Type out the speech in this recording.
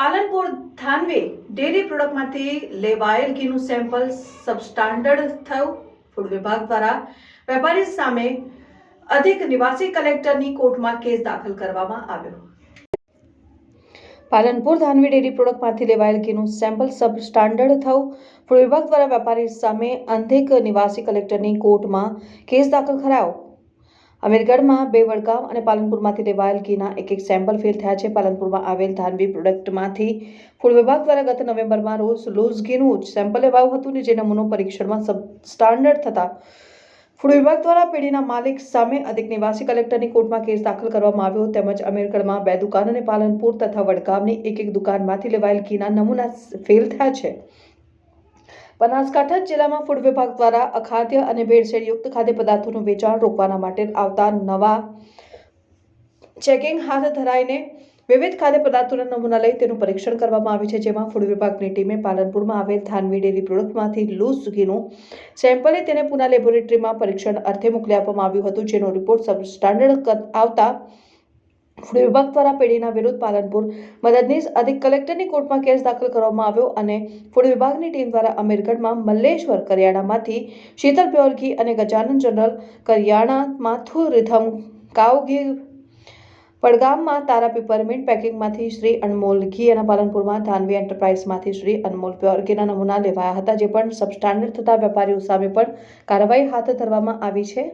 Palanpur થાનવે dairy પ્રોડક્ટમાંથી લેવાયેલ ઘીનું સેમ્પલ સબસ્ટાન્ડર્ડ થયું. ફૂડ વિભાગ દ્વારા વેપારી સામે અધિક નિવાસી કલેક્ટરની કોર્ટમાં કેસ દાખલ કરવામાં આવ્યો. પાલનપુર ધાનવી ડેરી પ્રોડક્ટમાંથી લેવાયેલ ઘીનું સેમ્પલ સબ સ્ટાન્ડર્ડ થયું. ફૂડ વિભાગ દ્વારા વેપારી સામે અંધેક નિવાસી કલેક્ટરની કોર્ટમાં કેસ દાખલ કરાયો. અમીરગઢમાં બે વડગામ અને પાલનપુરમાંથી લેવાયેલ ઘીના એક એક સેમ્પલ ફેલ થયા છે. પાલનપુરમાં આવેલ ધાનવી પ્રોડક્ટમાંથી ફૂડ વિભાગ દ્વારા ગત નવેમ્બરમાં રોજ લૂઝ ઘીનું સેમ્પલ લેવાયું હતું ને જે નમૂનો પરીક્ષણમાં સબ સ્ટાન્ડર્ડ થતા ફૂડ વિભાગ દ્વારા પેઢીના માલિક સામે અધિક નિવાસી કલેક્ટરની કોર્ટમાં કેસ દાખલ કરવામાં આવ્યો. તેમજ અમીરગઢમાં બે દુકાન અને પાલનપુર તથા વડગામની એક એક દુકાનમાંથી લેવાયેલ ઘીના નમૂના ફેલ થયા છે. બનાસકાંઠા જિલ્લામાં ફૂડ વિભાગ દ્વારા અખાદ્ય અને ભેળસેળયુક્ત ખાદ્ય પદાર્થોનું વેચાણ રોકવાના માટે આવતા નવા ચેકિંગ હાથ ધરાઈને વિવિધ ખાદ્ય પદાર્થોના નમૂના લઈ તેનું પરીક્ષણ કરવામાં આવ્યું છે, જેમાં ફૂડ વિભાગની ટીમે પાલનપુરમાં આવેલ થાનવી ડેરી પ્રોડક્ટમાંથી લૂઝ ઘીનું સેમ્પલે તેને પુના લેબોરેટરીમાં પરીક્ષણ અર્થે મોકલી આપવામાં આવ્યું હતું, જેનો રિપોર્ટ સબ સ્ટાન્ડર્ડ આવતા ફૂડ વિભાગ દ્વારા પેઢીના વિરુદ્ધ પાલનપુર મદદનીશ અધિક કલેક્ટરની કોર્ટમાં કેસ દાખલ કરવામાં આવ્યો અને ફૂડ વિભાગની ટીમ દ્વારા અમીરગઢમાં મલ્લેશ્વર, કરિયાણામાંથી શીતલ પ્યોર ઘી અને ગજાનન જનરલ કરિયાણા માથુ રિધમ કાવ ઘી વડગામમાં તારા પીપરમિન્ટ પેકિંગમાંથી શ્રી અનમોલ ઘી અને પાલનપુરમાં ધાનવી એન્ટરપ્રાઇઝમાંથી શ્રી અનમોલ પ્યોર ઘીના નમૂના લેવાયા હતા, જે પણ સબસ્ટાન્ડર્ડ થતા વેપારીઓ સામે પણ કાર્યવાહી હાથ ધરવામાં આવી છે.